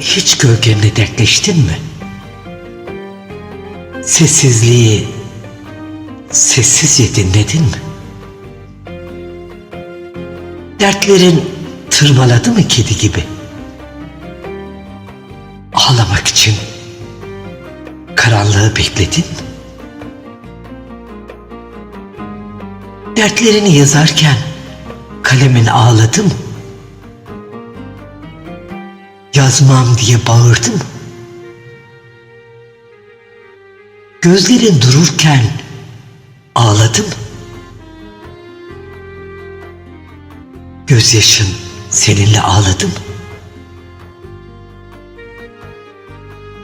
Hiç gölgenle dertleştin mi? Sessizliği sessizce dinledin mi? Dertlerin tırmaladı mı kedi gibi? Ağlamak için karanlığı bekledin mi? Dertlerini yazarken kalemin ağladı mı? Yazmam diye bağırdı mı? Gözlerin dururken ağladı mı? Gözyaşın seninle ağladı mı?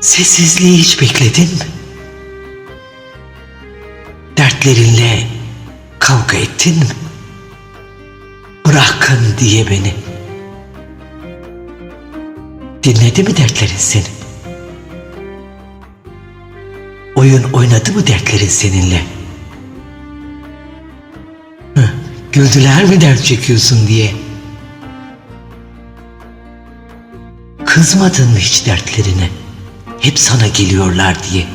Sessizliği hiç bekledin mi? Dertlerinle kavga ettin mi? Bırakın diye beni. Dinledi mi dertlerin seni? Oyun oynadı mı dertlerin seninle? Hı, güldüler mi dert çekiyorsun diye? Kızmadın mı hiç dertlerine? Hep sana geliyorlar diye.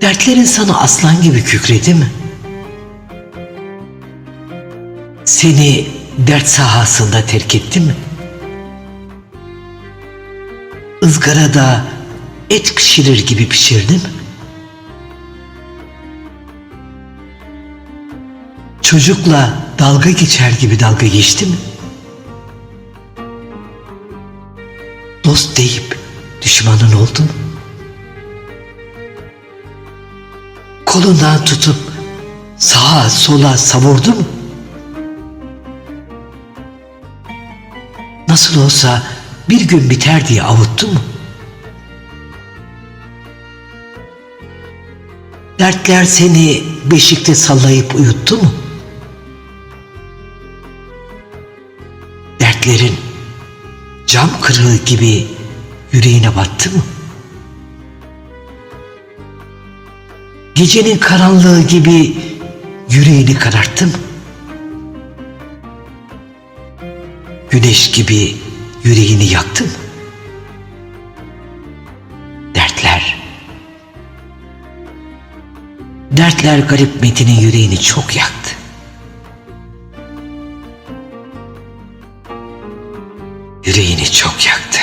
Dertlerin sana aslan gibi kükredi mi? Seni dert sahasında terk etti mi? ızgarada et pişirir gibi pişirdi mi? Çocukla dalga geçer gibi dalga geçti mi? Dost deyip düşmanın oldu mu? Kolundan tutup sağa sola savurdu mu? Nasıl olsa bir gün biter diye avuttu mu? Dertler seni beşikte sallayıp uyuttu mu? Dertlerin cam kırığı gibi yüreğine battı mı? Gecenin karanlığı gibi yüreğini kararttı mı? Güneş gibi yüreğini yaktı mı? Dertler. Dertler garip Metin'in yüreğini çok yaktı. Yüreğini çok yaktı.